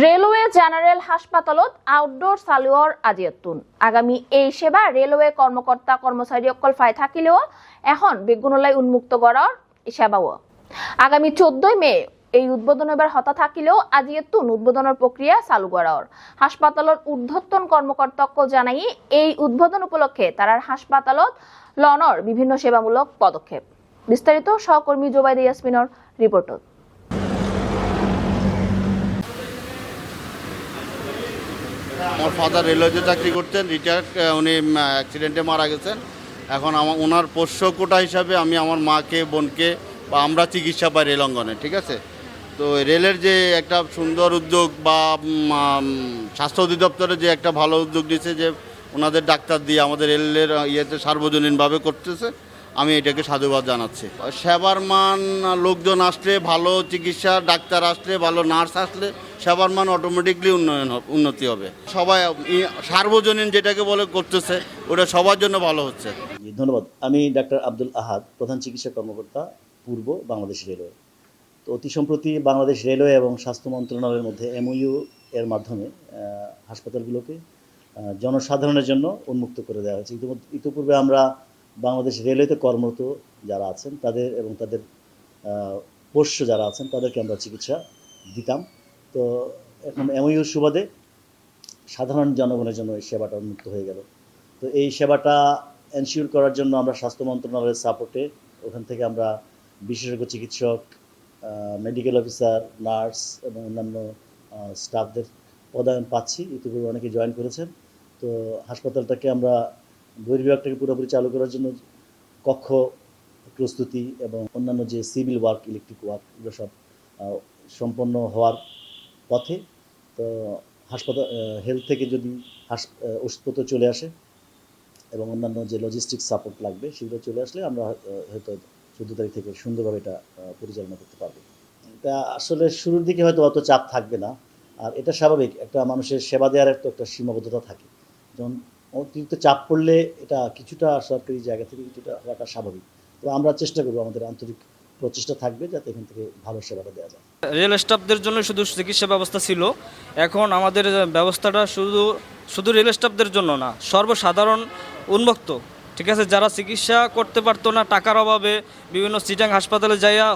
Railway general হাস্পাতালত outdoor চালুৱাৰ আজিয়তুন। আগামী এই সেৱা ৰেলৱে কৰ্মকৰ্তা কৰ্মচাৰীসকল ফাই থাকিলেও এখন বেগুনলাই উন্মুক্ত করার সেবাও। আগামী চোদ্দই মে এই উদ্বোধন এবার হতা থাকিলেও আজিয়েতুন উদ্বোধনের প্রক্রিয়া চালু করার হাসপাতালত ঊর্ধ্বতন কর্মকর্তাক্য জানাই এই উদ্বোধন উপলক্ষে তারার হাসপাতালত লনর বিভিন্ন সেবামূলক পদক্ষেপ। বিস্তারিত সহকর্মী জোবাইদ ইয়াসমিনের রিপোর্টত। আমার ফাদার রেলওয়েতে চাকরি করতেন রিটায়ার উনি অ্যাক্সিডেন্টে মারা গেছেন। এখন আমার ওনার পোষ্য কোটা হিসাবে আমি আমার মাকে, বোনকে, বা আমরা চিকিৎসা পাই রেল অঙ্গনে, ঠিক আছে? তো রেলের যে একটা সুন্দর উদ্যোগ বা স্বাস্থ্য অধিদপ্তরের যে একটা ভালো উদ্যোগ নিয়েছে যে ওনাদের ডাক্তার দিয়ে আমাদের রেলের ইয়েতে সার্বজনীনভাবে করতেছে, আমি এটাকে সাধুবাদ জানাচ্ছি। সেবার মান, লোকজন আসলে ভালো চিকিৎসা, ডাক্তার আসলে, ভালো নার্স আসলে সেবার মান অটোমেটিকলি উন্নয়ন উন্নতি হবে। সবাই সার্বজনীন যেটাকে বলে করতেছে, ওটা সবার জন্য ভালো হচ্ছে। ধন্যবাদ। আমি ডাক্তার আব্দুল আহাদ, প্রধান চিকিৎসা কর্মকর্তা, পূর্ব বাংলাদেশ রেলওয়ে। তো অতি সম্প্রতি বাংলাদেশ রেলওয়ে এবং স্বাস্থ্য মন্ত্রণালয়ের মধ্যে এমওইউ এর মাধ্যমে হাসপাতালগুলোকে জনসাধারণের জন্য উন্মুক্ত করে দেওয়া হয়েছে। ইতিমধ্যে ইতিপূর্বে আমরা বাংলাদেশ রেলওয়েতে কর্মরত যারা আছেন, তাদের এবং তাদের পোষ্য যারা আছেন, তাদেরকে আমরা চিকিৎসা দিতাম। তো এখন এমওইউর সুবাদে সাধারণ জনগণের জন্য এই সেবাটা উন্মুক্ত হয়ে গেল। তো এই সেবাটা এনশিওর করার জন্য আমরা স্বাস্থ্য মন্ত্রণালয়ের সাপোর্টে ওখান থেকে আমরা বিশেষজ্ঞ চিকিৎসক মেডিকেল অফিসার নার্স এবং অন্যান্য স্টাফদের পদায়ন পাচ্ছি। ইতিপূর্বে অনেকে জয়েন করেছেন। তো হাসপাতালটাকে আমরা বহির্বিভাগটাকে পুরোপুরি চালু করার জন্য কক্ষ প্রস্তুতি এবং অন্যান্য যে সিভিল ওয়ার্ক ইলেকট্রিক ওয়ার্ক এগুলো সব সম্পন্ন হওয়ার পথে, তো হাসপাতাল হেলথ থেকে যদি হাস ওষুধপত্র চলে আসে এবং অন্যান্য যে লজিস্টিক সাপোর্ট লাগবে, সেগুলো চলে আসলে আমরা হয়তো চোদ্দ তারিখ থেকে সুন্দরভাবে এটা পরিচালনা করতে পারব। এটা আসলে শুরুর দিকে হয়তো অত চাপ থাকবে না। আর এটা স্বাভাবিক, একটা মানুষের সেবা দেওয়ার তো একটা সীমাবদ্ধতা থাকে। যেমন অতিরিক্ত চাপ পড়লে এটা কিছুটা সরকারি জায়গা থেকে কিছুটা হওয়াটা স্বাভাবিক। তো আমরা চেষ্টা করব আমাদের আন্তরিক প্রচেষ্টা থাকবে যাতে এখান থেকে ভালো সেবাটা দেওয়া যায়। রেল স্টাফদের জন্য শুধু চিকিৎসা ব্যবস্থা ছিল। এখন আমাদের ব্যবস্থাটা শুধু শুধু রেল স্টাফদের জন্য না, সর্বসাধারণ উন্মুক্ত। ঠিক আছে, যারা চিকিৎসা করতে পারতো না, টাকার অভাবে বিভিন্ন সিটাং হাসপাতালে যাইয়া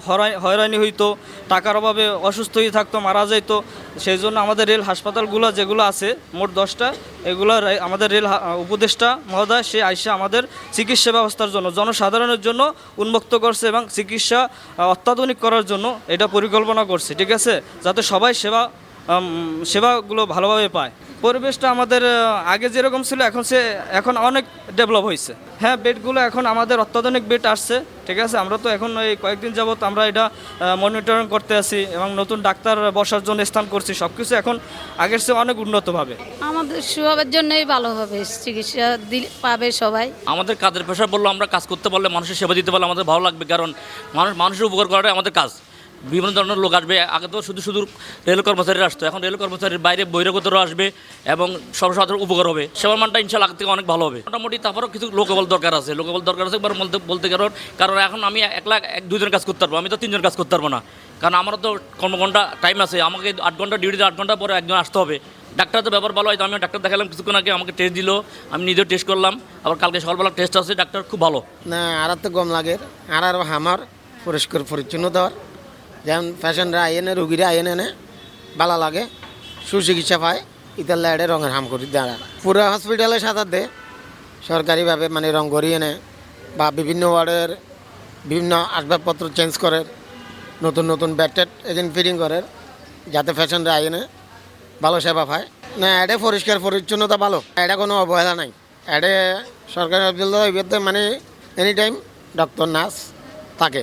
হয়রানি হইতো, টাকার অভাবে অসুস্থ হয়ে থাকতো, মারা যাইতো সেই জন্য আমাদের রেল হাসপাতালগুলো যেগুলো আছে, মোট দশটা, এগুলো আমাদের রেল উপদেষ্টা মহোদয়, সে আইসা আমাদের চিকিৎসা ব্যবস্থার জন্য, জনসাধারণের জন্য উন্মুক্ত করছে এবং চিকিৎসা অত্যাধুনিক করার জন্য এটা পরিকল্পনা করছে, ঠিক আছে? যাতে সবাই সেবা সেবাগুলো ভালোভাবে পায়। পরিবেশটা আমাদের আগে যেরকম ছিল এখন সে এখন অনেক ডেভেলপ হয়েছে হ্যাঁ বেডগুলো এখন আমাদের অত্যাধুনিক বেড আসছে ঠিক আছে? আমরা তো এখন এই কয়েকদিন যাবত আমরা এটা মনিটরিং করতে আছি এবং নতুন ডাক্তার বসার জন্য স্থান করছি। সব কিছু এখন আগের চেয়ে অনেক উন্নতভাবে। আমাদের সবার জন্যই ভালো হবে চিকিৎসা দিলে পাবে সবাই। আমাদের কাজের পেশা বলল আমরা কাজ করতে পারলে মানুষের সেবা দিতে পারলে আমাদের ভালো লাগবে কারণ মানুষ মানুষের উপকার করাটাই আমাদের কাজ। বিভিন্ন ধরনের লোক আসবে। আগে তো শুধু শুধু রেল কর্মচারীরা আসতো, এখন রেল কর্মচারীর বাইরে বহিরাগতরা আসবে এবং সর্বসাধারণ উপকার হবে। সেবার মানটা ইনশাল্লাহ আগে থেকে অনেক ভালো হবে। মোটামুটি তারপরেও কিছু লোকবল দরকার আছে। লোকবল দরকার আছে একবার বলতে বলতে কারণ কারণ এখন আমি একলা এক দুজন কাজ করতে পারব, আমি তো তিনজন কাজ করতে পারব না। কারণ আমারও তো কর্মঘণ্টা টাইম আছে, আমাকে আট ঘণ্টা ডিউটিতে আট ঘণ্টা পরে একজন আসতে হবে। ডাক্তার তো ব্যাপার ভালো হয়, তো আমি ডাক্তার দেখালাম, কিছুক্ষণ আগে আমাকে টেস্ট দিল, আমি নিজেও টেস্ট করলাম। আবার কালকে সকালবেলা টেস্ট আছে, ডাক্তার খুব ভালো। না, আর তো গম লাগে। আর আর আমার পরিষ্কার পরিচ্ছন্ন দেওয়ার যেমন পেশেন্টরা আইনে রুগীরা আইনে এনে ভালো লাগে, সুচিকিৎসা পায়, ইতার লাইডে রঙের হাম করি, দাঁড়া। পুরো হসপিটালে সাঁতার দে, সরকারিভাবে মানে রং করিয়ে এনে বা বিভিন্ন ওয়ার্ডের বিভিন্ন আসবাবপত্র চেঞ্জ করে, নতুন নতুন বেড টেড এজেন্ট ফিটিং করে, যাতে পেশেন্টরা আইনে ভালো সেবা পায়। না, এডে পরিষ্কার পরিচ্ছন্নতা ভালো এটা কোনো অবহেলা নাই। এডে সরকারি হসপিটাল মানে এনি টাইম ডক্টর নার্স থাকে।